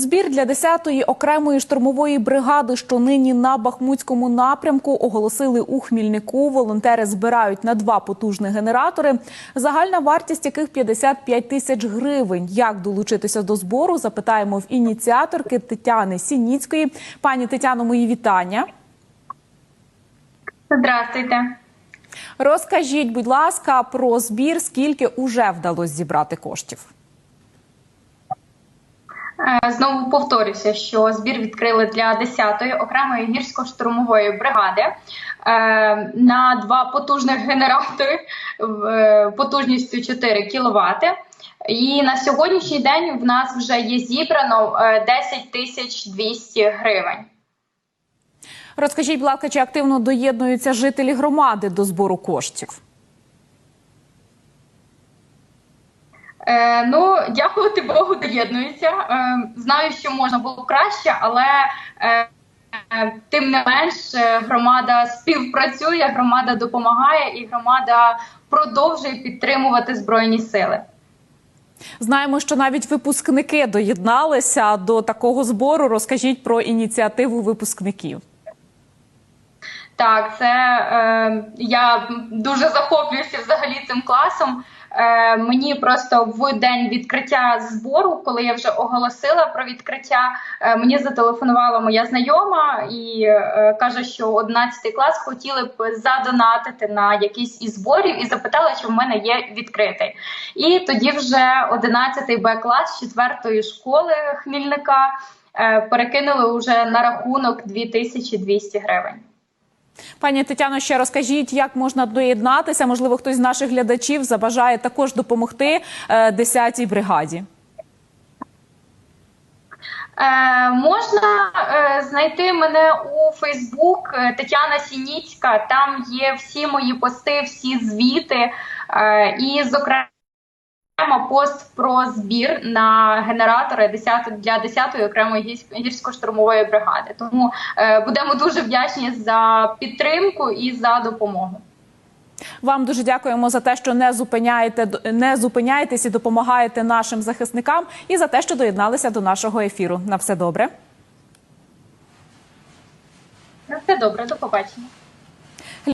Збір для 10-ї окремої штурмової бригади, що нині на Бахмутському напрямку, оголосили у Хмільнику. Волонтери збирають на два потужні генератори, загальна вартість яких 55 тисяч гривень. Як долучитися до збору? Запитаємо в ініціаторки Тетяни Сініцької. Пані Тетяно, мої вітання. Здравствуйте. Розкажіть, будь ласка, про збір, скільки уже вдалося зібрати коштів. Е, Знову повторюся, що збір відкрили для 10-ї окремої гірсько-штурмової бригади е, на два потужних генератори е, потужністю 4 кВт. І на сьогоднішній день в нас вже є зібрано е, 10 тисяч 200 гривень. Розкажіть, будь чи активно доєднуються жителі громади до збору коштів? Е, ну, дякувати Богу, доєднуються. Е, знаю, що можна було краще, але е, тим не менш е, громада співпрацює, громада допомагає і громада продовжує підтримувати збройні сили. Знаємо, що навіть випускники доєдналися до такого збору. Розкажіть про ініціативу випускників. Так, це е, я дуже захоплююся взагалі цим класом. Е, мені просто в день відкриття збору, коли я вже оголосила про відкриття, е, мені зателефонувала моя знайома і е, каже, що 11 клас хотіли б задонатити на якийсь із зборів і запитала, чи в мене є відкритий. І тоді вже 11 Б клас 4 школи Хмільника е, перекинули вже на рахунок 2200 гривень. Пані Тетяно, ще розкажіть, як можна доєднатися? Можливо, хтось з наших глядачів забажає також допомогти е, 10-й бригаді. Е, можна е, знайти мене у Фейсбук е, Тетяна Сініцька. Там є всі мої пости, всі звіти, е, і, зокрема, пост про збір на генератори 10, для 10-ї окремої гірсько- гірсько-штурмової бригади. Тому е, будемо дуже вдячні за підтримку і за допомогу. Вам дуже дякуємо за те, що не зупиняєте не зупиняєтесь і допомагаєте нашим захисникам, і за те, що доєдналися до нашого ефіру. На все добре. На все добре, до побачення.